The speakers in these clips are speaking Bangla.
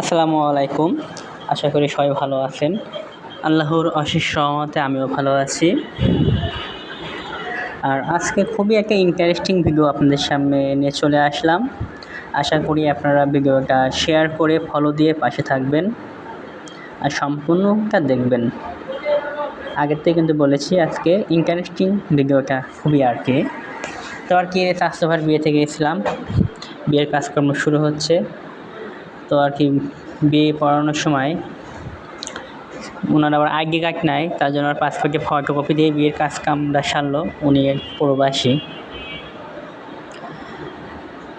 আসসালামু আলাইকুম। আশা করি সবাই ভালো আছেন। আল্লাহর অশেষ সহমতে আমিও ভালো আছি। আর আজকে খুবই একটা ইন্টারেস্টিং ভিডিও আপনাদের সামনে নিয়ে চলে আসলাম। আশা করি আপনারা ভিডিওটা শেয়ার করে ফলো দিয়ে পাশে থাকবেন। আর সম্পূর্ণটা দেখবেন। আগের থেকে কিন্তু বলেছি আজকে ইন্টারেস্টিং ভিডিওটা খুবই আর কি। তো আর কি স্বাস্থ্যভার বিয়ে থেকে গেছিলাম। বিয়ের কাজকর্ম শুরু হচ্ছে। তো আর কি বিয়ে পড়ানোর সময় ওনার আবার আইডি কার্ড নাই, তার জন্য আর পাসপোর্টে ফটোকপি দিয়ে বিয়ের কাজ কামটা সারলো, উনি প্রবাসী।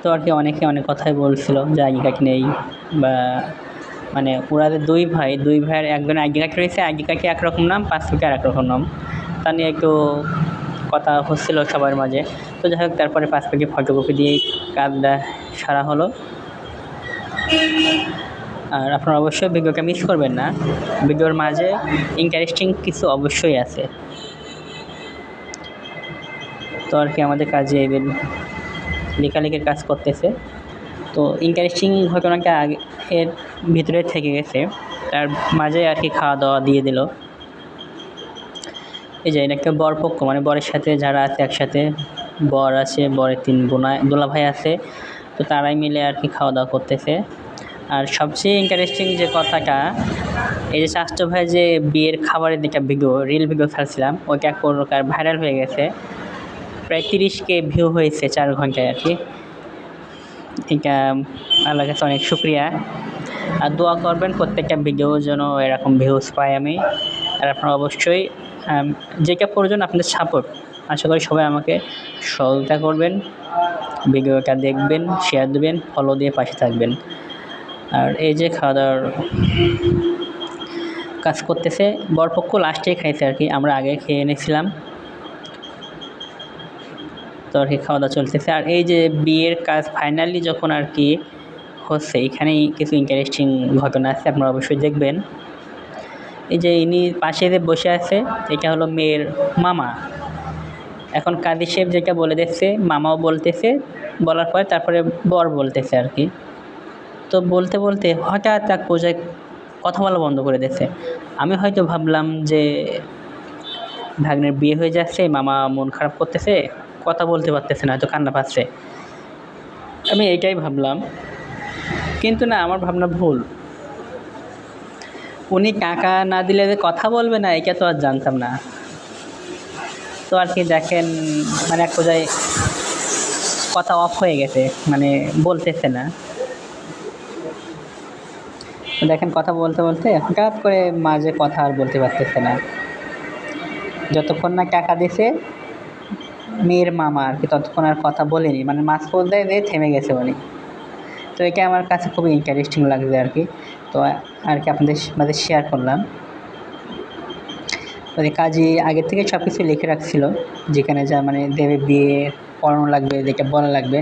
তো আর কি অনেকে অনেক কথাই বলছিল যে আইডি কার্ড নেই বা মানে ওনাদের দুই ভাই, দুই ভাইয়ের একজন আইডি কার্ড রয়েছে আইডি কার্ডে একরকম নাম পাসপোর্টে আর রকম নাম। তা নিয়ে একটু কথা হচ্ছিল সবার মাঝে। তো যাই হোক, তারপরে পাসপোর্টে ফটোকপি দিয়ে কাজটা সারা হলো। আর আপনারা অবশ্যই ভিডিওটা মিস করবেন না। ভিডিওর মাঝে ইন্টারেস্টিং কিছু অবশ্যই আছে। তো আর কি আমাদের কাজে এদের লেখালেখির কাজ করতেছে। তো ইন্টারেস্টিং ঘটনাটা আগে এর ভিতরে থেকে গেছে। তার মাঝে আর কি খাওয়া দাওয়া দিয়ে দিল। এই যে এটা একটা বরপক্ষ মানে বরের সাথে যারা আছে একসাথে, বর আছে, বরের তিন বোনা, দোলা ভাই আছে। তো তারাই মিলে আর কি খাওয়া দাওয়া করতেছে। আর সবচেয়ে ইন্টারেস্টিং যে কথাটা, এই যে স্বাস্থ্য ভাই যে বিয়ের খাবারের দিকে ভিডিও রিল ভিডিও ছাড়ছিলাম, ওইটা এক প্রকার ভাইরাল হয়ে গেছে। প্রায় তিরিশ কে ভিউ হয়েছে চার ঘন্টায় আর কি। এটা আল্লাহ কাছে অনেক শুক্রিয়া। আর দোয়া করবেন প্রত্যেকটা ভিডিও যেন এরকম ভিউজ পাই আমি। আর আপনারা অবশ্যই যেটা প্রয়োজন আপনাদের সাপোর্ট আশা করি সবাই আমাকে সহযোগিতা করবেন। ভিডিওটা দেখবেন শেয়ার দেবেন ফলো দিয়ে পাশে থাকবেন। আর এই যে খাওয়া দাওয়ার কাজ করতেছে, বরপক্ষ লাস্টে খাইছে আর কি, আমরা আগে খেয়ে এনেছিলাম তো আর কি খাওয়া দাওয়া চলতেছে। আর এই যে বিয়ের কাজ ফাইনালি যখন আর কি হচ্ছে, এখানেই কিছু ইন্টারেস্টিং ঘটনা আছে, আপনারা অবশ্যই দেখবেন। এই যে ইনি পাশে যে বসে আছে, এটা হলো মেয়ের মামা। এখন কাদি শেফ যেটা বলে দিচ্ছে, মামাও বলতেছে বলার পরে তারপরে বর বলতেছে আর কি। তো বলতে বলতে হঠাৎ এক পর্যায়ে কথা বলা বন্ধ করে দিয়েছে। আমি হয়তো ভাবলাম যে ভাগ্নের বিয়ে হয়ে যাচ্ছে, মামা মন খারাপ করতেছে, কথা বলতে পারতেছে না, হয়তো কান্না পাচ্ছে। আমি এইটাই ভাবলাম। কিন্তু না, আমার ভাবনা ভুল। উনি টাকা না দিলে যে কথা বলবে না, এটা তো আর জানতাম না। তো আর কি দেখেন মানে এক পর্যায়ে কথা অফ হয়ে গেছে মানে বলতেছে না। দেখেন কথা বলতে বলতে হঠাৎ করে মাঝে কথা আর বলতে পারতেছে না। যতক্ষণ না টাকা দিছে, মেয়ের মামা আর কি, ততক্ষণ আর কথা বলেনি মানে মাছ পর্যায়ে দিয়ে থেমে গেছে উনি। তো এটা আমার কাছে খুবই ইন্টারেস্টিং লাগছে আর কি। তো আর কি আপনাদের মাঝে শেয়ার করলাম। ওই কাজে আগের থেকে সব কিছু লিখে রাখছিল, যেখানে যা মানে দেবে বিয়ে পড়ানো লাগবে, যেটা বলা লাগবে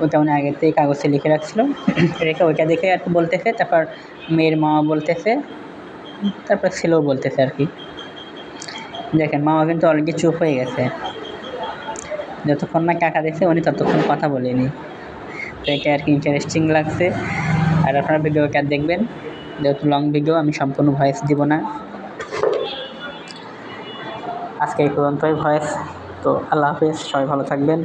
ওইটা উনি আগের থেকে কাগজে লিখে রাখছিল। রেখে ওইটা দেখে আর কি বলতেছে, তারপর মেয়ের মামা বলতেছে, তারপর ছেলেও বলতেছে আর কি। দেখেন মামা কিন্তু অলরেডি চুপ হয়ে গেছে। যতক্ষণ না কাকা দেখছে, উনি ততক্ষণ কথা বলেনি। তো এটা আর কি ইন্টারেস্টিং লাগছে। আর আপনারা ভিডিওটা দেখবেন, যেহেতু লং ভিডিও আমি সম্পূর্ণ ভয়েস দিব না। আজকে এই পর্যন্তই ভয়েস তো আল্লাহ হাফিজ সবাই ভালো থাকবেন।